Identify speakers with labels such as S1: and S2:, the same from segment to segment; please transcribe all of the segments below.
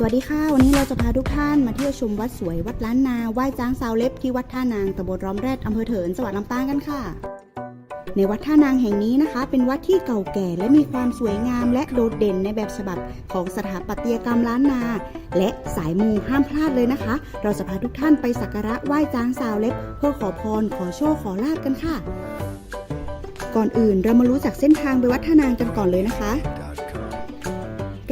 S1: สวัสดีค่ะ วันนี้เราจะพาทุกท่านมาเที่ยวชมวัดสวยวัดล้านนาไหว้จ้างซาวเล็บที่วัดท่านางตำบลร้อมแรดอำเภอเถินจังหวัดลำปางกันค่ะ ในวัดท่านางแห่งนี้นะคะ เป็นวัดที่เก่าแก่และมีความสวยงามและโดดเด่นในแบบฉบับของสถาปัตยกรรมล้านนา และสายมูห้ามพลาดเลยนะคะ เราจะพาทุกท่านไปสักการะไหว้จ้างซาวเล็บ เพื่อขอพรขอโชคขอลาบกันค่ะ ก่อนอื่นเรามารู้จักเส้นทางไปวัดท่านางกันก่อนเลยนะคะ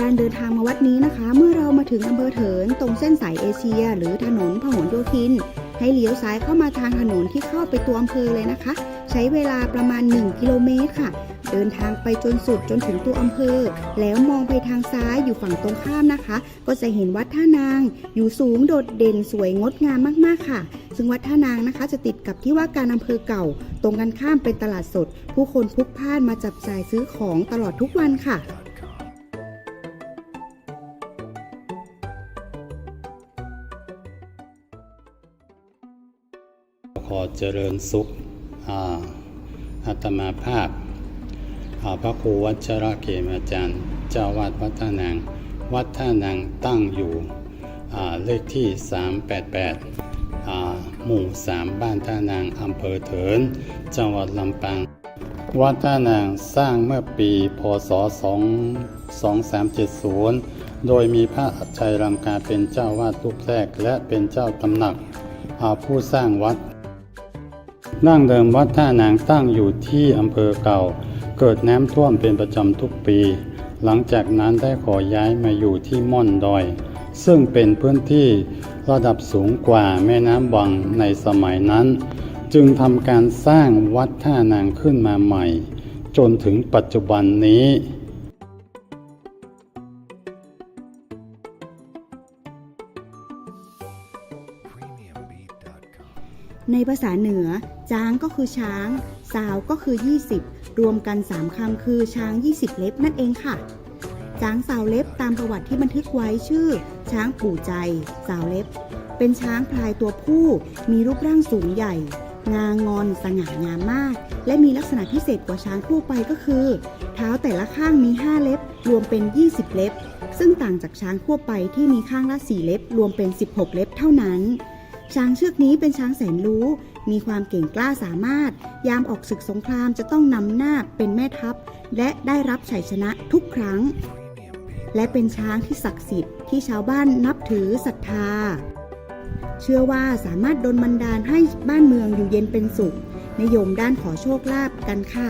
S1: การเดินทางมาวัดนี้นะคะ เมื่อเรามาถึงอำเภอเถินตรงเส้นสายเอเชีย หรือถนนพหลโยธิน ให้เลี้ยวซ้ายเข้ามาทางถนนที่เข้าไปตัวอำเภอเลยนะคะ ใช้เวลาประมาณ 1 กิโลเมตรค่ะ เดินทางไปจนสุดจนถึงตัวอำเภอ แล้วมองไปทางซ้ายอยู่ฝั่งตรงข้ามนะคะ ก็จะเห็นวัดท่านาง อยู่สูงโดดเด่นสวยงดงามมากๆค่ะซึ่งวัดท่านางนะคะจะติดกับที่ว่าการอำเภอเก่า ตรงกันข้ามเป็นตลาดสด ผู้คนพลุกพล่านมาจับจ่ายซื้อของตลอดทุกวันค่ะ
S2: ขอเจริญสุขอาอาตมาภาพาพระครูวัชระเกมอาจารย์ เจ้าวาดวัดท่านาง วัดท่านางตั้งอยู่เลขที่ 388 หมู่ 3 บ้านท่านางอำเภอเถิน จังหวัดลำปาง วัดท่านางสร้างเมื่อปีพศ 2370 โดยมีพระอัจฉริรังกาเป็นเจ้าวาดรูปแรกและเป็นเจ้าตำหนักผู้สร้างวัด ดั้งเดิมวัดท่านางตั้งอยู่ที่อำเภอเก่า เกิดน้ำท่วมเป็นประจำทุกปี หลังจากนั้นได้ขอย้ายมาอยู่ที่ม่อนดอย ซึ่งเป็นพื้นที่ระดับสูงกว่าแม่น้ำวังในสมัยนั้น จึงทำการสร้างวัดท่านางขึ้นมาใหม่ จนถึงปัจจุบันนี้
S1: ในภาษาเหนือ จ้างก็คือช้าง สาวก็คือ 20 รวมกัน 3คำคือช้าง 20 เล็บนั่นเองค่ะ ช้างสาวเล็บตามประวัติที่บันทึกไว้ชื่อ ช้างปู่ใจ สาวเล็บ เป็นช้างพลายตัวผู้ มีรูปร่างสูงใหญ่ งางอนสง่างามมาก และมีลักษณะพิเศษกว่าช้างทั่วไปก็คือ เท้าแต่ละข้างมี 5 เล็บ รวมเป็น 20 เล็บ ซึ่งต่างจากช้างทั่วไปที่มีข้างละ 4 เล็บ รวมเป็น 16 เล็บเท่านั้น ช้างเชือกนี้เป็นช้างแสนรู้ มีความเก่งกล้าสามารถ ยามออกศึกสงครามจะต้องนำหน้าเป็นแม่ทัพ และได้รับชัยชนะทุกครั้ง และเป็นช้างที่ศักดิ์สิทธิ์ที่ชาวบ้านนับถือศรัทธา เชื่อว่าสามารถดลบันดาลให้บ้านเมืองอยู่เย็นเป็นสุข นิยมด้านขอโชคลาภกันค่ะ